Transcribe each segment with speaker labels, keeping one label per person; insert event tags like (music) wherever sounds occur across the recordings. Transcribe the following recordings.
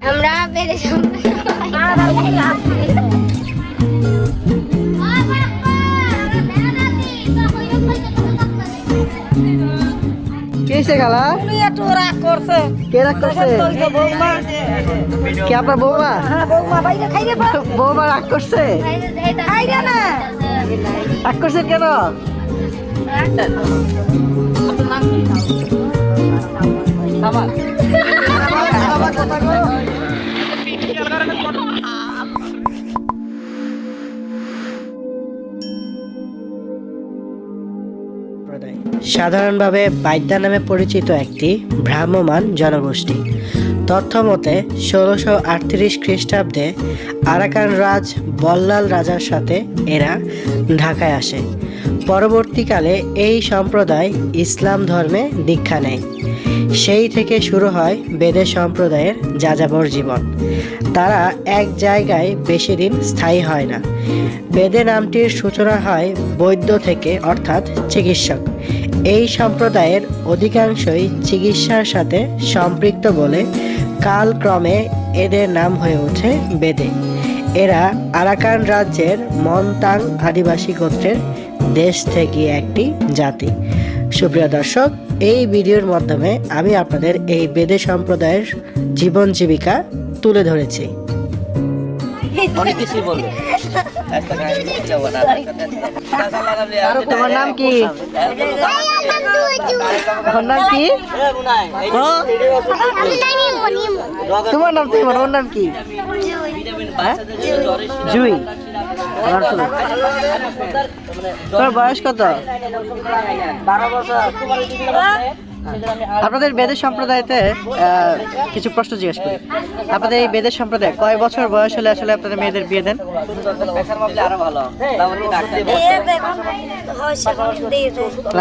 Speaker 1: আমরা বেড়ে
Speaker 2: কেসে খালা
Speaker 3: উনি একটু রাগ করছে।
Speaker 2: কে রাগ করছে?
Speaker 3: বৌমা।
Speaker 2: কে আপনার বৌমা?
Speaker 3: হ্যাঁ বৌমা বাইরে খাইবে বা
Speaker 2: বৌমা রাগ করছে?
Speaker 3: খাইবে না।
Speaker 2: রাগ করছেন কেন? সাধারণভাবে বাইদ্যা নামে পরিচিত একটি ভ্রাম্যমান জনগোষ্ঠী। তথ্য মতে ষোলোশো আটত্রিশ খ্রিস্টাব্দে আরাকান রাজ বল্লাল রাজার সাথে এরা ঢাকায় আসে। পরবর্তীকালে এই সম্প্রদায় ইসলাম ধর্মে দীক্ষা নেয়। সেই থেকে শুরু হয় বেদে সম্প্রদায়ের যাযাবর জীবন। তারা এক জায়গায় বেশি দিন স্থায়ী হয় না। বেদে নামটির সূচনা হয় বৈদ্য থেকে, অর্থাৎ চিকিৎসক। এই সম্প্রদায়ের অধিকাংশই চিকিৎসার সাথে সম্পৃক্ত বলে কালক্রমে এদের নাম হয়ে ওঠে বেদে। এরা আরাকান রাজ্যের মনতাং আদিবাসী গোত্রের দেশ থেকে একটি জাতি। সুপ্রিয় দর্শক এই ভিডিওর মাধ্যমে আমি আপনাদের এই বেদে সম্প্রদায়ের জীবন জীবিকা তুলে ধরেছি।
Speaker 4: অনেক কিছুই বলবে।
Speaker 2: তোমার নাম কি? তোমার নাম কি? তোমার নাম তোমার ওর নাম কি? হ্যাঁ? জুই। আমার তোমার বয়স কত? আপনাদের বেদের সম্প্রদায়তে আহ, কিছু প্রশ্ন জিজ্ঞেস করি। আপনাদের এই বেদের সম্প্রদায় কয় বছর বয়স হলে আসলে আপনাদের মেয়েদের বিয়ে দেন?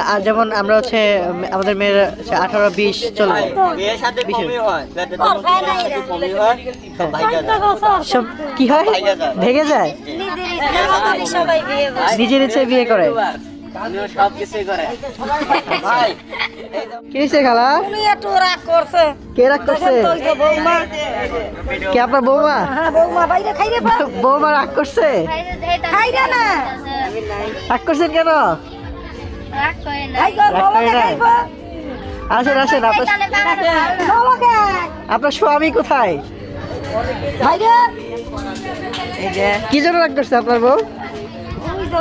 Speaker 2: আরও যেমন আমরা হচ্ছে আমাদের মেয়ের আঠারো বিশ চলে
Speaker 4: হয় হয় সব
Speaker 2: কি হয়? ভেঙে যায়?
Speaker 3: নিজের ইচ্ছা বিয়ে করে? বৌমা। হ্যাঁ বৌমা বাইরে খাইবে বা
Speaker 2: বৌমা রাগ করছে? রাগ করছেন কেন? আসেন আসেন আপনার স্বামী কোথায়? কি জন্য রাগ করছে আপনার বউ?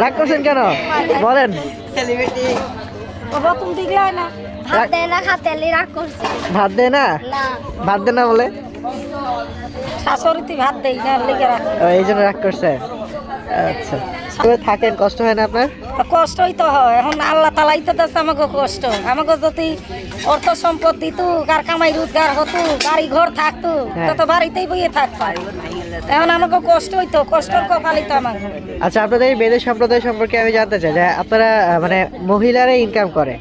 Speaker 2: রাগ করছেন কেন? বলেন।
Speaker 1: ভাত দেয় না
Speaker 2: ভাত দেয় না?
Speaker 1: না।
Speaker 2: ভাত দেয় না বলে?
Speaker 3: শাশুড়ি ভাত দেই না রাখ
Speaker 2: এই জন্য রাগ করছে? আচ্ছা। থাকেন কষ্ট হয় না আপনার?
Speaker 3: কষ্টই তো হয়। এখন আল্লাহ তালাই তো দিচ্ছে আমাকে কষ্ট। আমাকে যদি অর্থ সম্পদ দিত কার কামাই রোজগার হতো বাড়ি ঘর থাকতো
Speaker 2: হ্যাঁ।
Speaker 3: তত বাড়িতেই বইয়ে থাকতো এখন আমাকে কষ্ট হইতো কষ্টর কপালিত আমাকে।
Speaker 2: আচ্ছা আপনাদের এই বেদের সম্প্রদায় সম্পর্কে আমি জানতে চাই যে আপনারা মানে মহিলারা ইনকাম করে।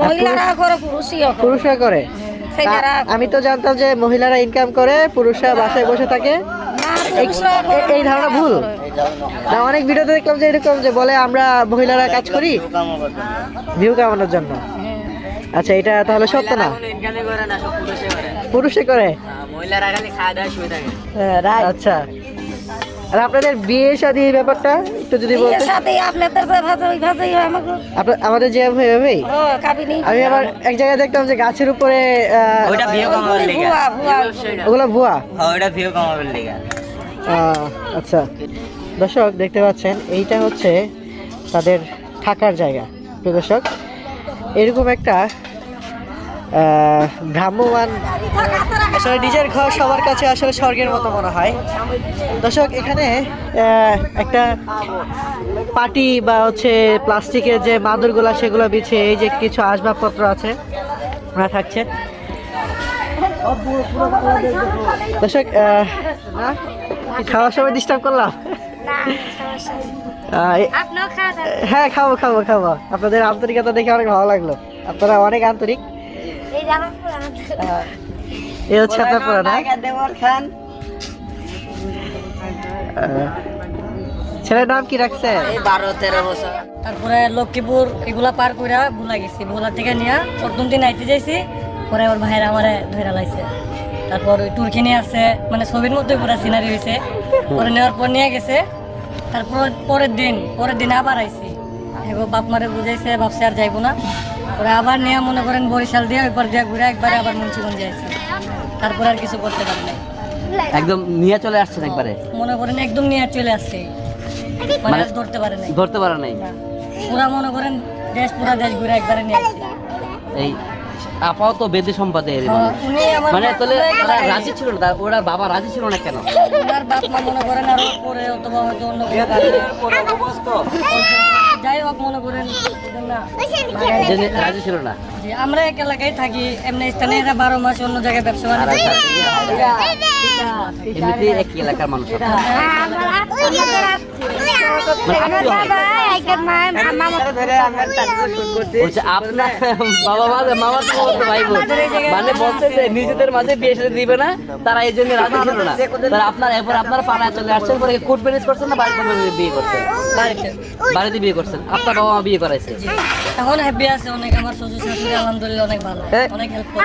Speaker 3: মহিলারা করে পুরুষই
Speaker 2: পুরুষরা করে? আমি তো জানতাম যে মহিলারা ইনকাম করে পুরুষরা বাসায় বসে থাকে? এই ধারণা ভুল। না অনেক ভিডিওতে দেখলাম যে এরকম যে বলে আমরা মহিলারা কাজ করি ভিউ কামানোর জন্য। আচ্ছা এটা তাহলে সত্য না?
Speaker 4: পুরুষে করে?
Speaker 2: আচ্ছা। আর আপনাদের বিয়ে শাদী ব্যাপারটা একটু যদি
Speaker 3: সাথে আপনাদের হয় আমাকে।
Speaker 2: আমাদের যে ভাবেই আমি আবার এক জায়গায় দেখতাম যে গাছের উপরে আহ,
Speaker 4: ভিউ কামাবার লেগে।
Speaker 3: ভুয়া ভুয়া।
Speaker 2: ওগুলো ভুয়া?
Speaker 4: ভিউ কামাবার লেগে।
Speaker 2: আহ, আচ্ছা। দর্শক, দেখতে পাচ্ছেন, এইটা হচ্ছে তাদের থাকার জায়গা। প্রিয় দর্শক, এরকম একটা ভ্রাম্যমান আসলে নিজের ঘর সবার কাছে আসলে স্বর্গের মতো মনে হয়। দর্শক, এখানে একটা পাটি বা হচ্ছে প্লাস্টিকের যে মাদুরগুলা, সেগুলো বিছিয়ে এই যে কিছু আসবাবপত্র আছে, ওরা থাকছে। দর্শক খাওয়ার সময় ডিস্টার্ব করলাম? হ্যাঁ খাব খাব খাব। আপনাদের আন্তরিকতা দেখে অনেক ভালো লাগল। আপনারা অনেক আন্তরিক। হচ্ছে আপনার
Speaker 4: খান।
Speaker 2: ছেলের নাম কি রাখছে
Speaker 4: বারো তেরো বছর।
Speaker 5: তারপরে লক্ষ্মীপুর এগুলা পার করে ভুলা গেছি। ভোলা থেকে নিয়ে প্রথম দিন আইতে যাইছি পরে ওর ভাইয়ের আমারে ধরে লাইছে। তারপর ওই তুর্কি নিয়ে আসছে মানে ছবির মধ্যে পুরো সিনারি হয়েছে পরে নেওয়ার পর নিয়ে গেছে। তারপর পরের দিন পরের দিন আবার আইছি। এগো বাপ মারে বুঝাইছে ভাবছে আর যাইবো না। পরে আবার নিয়ে মনে করেন বরিশাল দিয়ে ওই পর দিয়ে ঘুরে একবারে আবার মুন্সিগঞ্জে আইছি। তারপর আর কিছু করতে পারি নাই।
Speaker 4: একদম নিয়ে চলে আসছেন একবারে?
Speaker 5: মনে করেন একদম নিয়ে চলে আসছে। মানে ধরতে পারে নাই।
Speaker 4: ধরতে পারে নাই?
Speaker 5: না। পুরা মনে করেন দেশ পুরা দেশ ঘুরে একবারে নিয়ে আসছে।
Speaker 4: এই আপাও তো বেদে সম্পাদে এর মানুষ। মানে
Speaker 5: বাপ
Speaker 4: তাহলে ওরা
Speaker 5: রাজি-
Speaker 4: ছিল না ওরা বাবা রাজি ছিল না কেন
Speaker 5: ওনার বাপ মা মনে করেন আরও পরে অথবা হয়তো অন্য। যাই হোক মনে করেন না
Speaker 4: রাজি ছিল না
Speaker 5: আমরা এক এলাকায় থাকি এমনি স্থানে এরা বারো মাস অন্য জায়গায় ব্যবসা
Speaker 4: আর
Speaker 5: বাণিজ্য করে।
Speaker 4: একই এলাকার মানুষ আপনারা।
Speaker 1: আমার বাবা একজন মা মামা
Speaker 4: বলছে আপনার বাবা মা মামা তো বলতো ভাই বোন। মানে বলছে যে নিজেদের মাঝে বিয়ে সাথে দিবে না তারা এই জন্য রাজি ছিল না। তারা আপনার এরপর আপনার পাড়ায় চলে আসছেন পরে কোর্ট ম্যারেজ করছেন না বাড়িতে বিয়ে করছেন?
Speaker 5: বাড়িতে।
Speaker 4: বাড়িতে বিয়ে করছেন। আপনার বাবা মা বিয়ে করাইছে।
Speaker 5: এখন হ্যাপি আছে অনেক আমার শ্বশুর শাশুড়ি আলহামদুলিল্লাহ অনেক ভালো। অনেক হেল্প করে।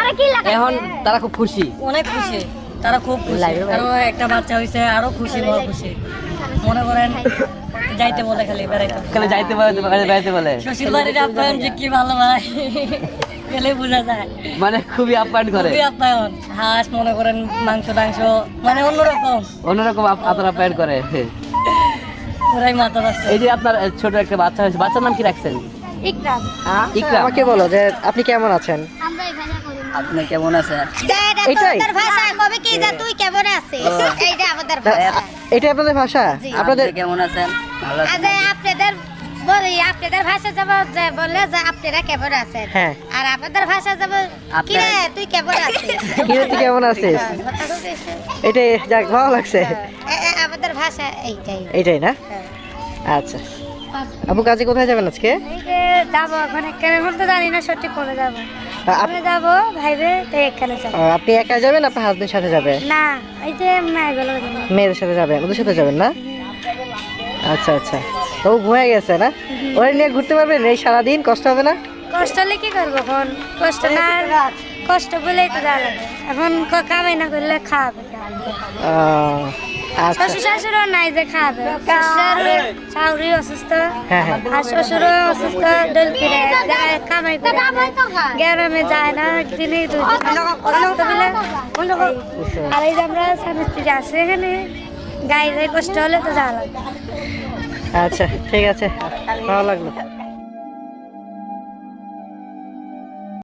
Speaker 4: এখন তারা খুব খুশি।
Speaker 5: অনেক খুশি তারা খুব খুশি। আরও একটা বাচ্চা হয়েছে আরও খুশি বড় খুশি। মনে করেন যাইতে বলে খালি বেড়াইতে
Speaker 4: এখানে যাইতে পারে বেড়াইতে বলে।
Speaker 5: শ্বশুর বাড়ির আপ্যায়ন যে কি ভালো ভাই গেলে বোঝা যায়।
Speaker 4: মানে খুবই আপ্যায়ন করে
Speaker 5: খুবই আপ্যায়ন হাঁস মনে করেন মাংস টাংস মানে অন্যরকম।
Speaker 4: অন্যরকম আপ- আপনার আপ্যায়ন করে।
Speaker 5: পুরাই মাথা
Speaker 4: এই যে আপনার ছোট একটা বাচ্চা হয়েছে বাচ্চার নাম কি রাখছেন?
Speaker 1: ইকরাম।
Speaker 4: ইকরাম।
Speaker 2: আমাকে বলো যে আপনি কেমন আছেন?
Speaker 1: আমরা এখানে করি
Speaker 4: আপনি কেমন আছেন?
Speaker 2: এটাই?
Speaker 1: ভাষা কবে কি যা তুই কেমন আছিস? এইটা আমাদের ভাষা।
Speaker 2: এটা আপনাদের ভাষা? আপনাদের
Speaker 4: কেমন আছেন? ভালো
Speaker 1: আজ আপনাদের বলি আপনাদের ভাষা যাব বললে যে আপনারা কেমন আছেন?
Speaker 2: হ্যাঁ।
Speaker 1: আর ভাষা যাব কি তুই কেমন আছিস? (laughs)
Speaker 2: কিরে তুই কেমন আছিস?
Speaker 1: কথা বলতেছে।
Speaker 2: যাক ভালো লাগছে।
Speaker 1: এ- এ, আমাদের ভাষা এইটাই।
Speaker 2: এইটাই না? আচ্ছা। আপু কাজে কোথায় যাবেন আজকে?
Speaker 1: এই যে যাব এখন তো জানি না সঠিক করে যাব। আমি যাব ভাইবে তো এখানে যাব।
Speaker 2: আপনি একা যাবেন আপনার হাজবেন্ড সাথে যাবে?
Speaker 1: না এই যে মেয়েগুলো যাব।
Speaker 2: মেয়েদের সাথে যাবেন ওদের সাথে যাবেন না? আচ্ছা আচ্ছা। ও ঘুমিয়ে গেছে না? ওরা নিয়ে ঘুরতে পারবেন এই সারাদিন? কষ্ট হবে না?
Speaker 1: কষ্ট হলে কি করব এখন? কষ্ট না কষ্ট বলেই তো এখন কামাই না করলে খাওয়াবে। শ্বশুর শাশুড়ও নাই যে খাবে। শ্বশুর শাশুড়ি অসুস্থ।
Speaker 2: হ্যাঁ হ্যাঁ।
Speaker 1: আর শ্বশুরও অসুস্থ ডল ফিরে যায় কামাই করে। গ্রামে যায় না দিন অসুস্থ বলে। আর এই যে আমরা স্বামী স্ত্রী আছে এখানে গায়ে কষ্ট হলে তো যা লাগে
Speaker 2: আচ্ছা ঠিক আছে। ভালো লাগল।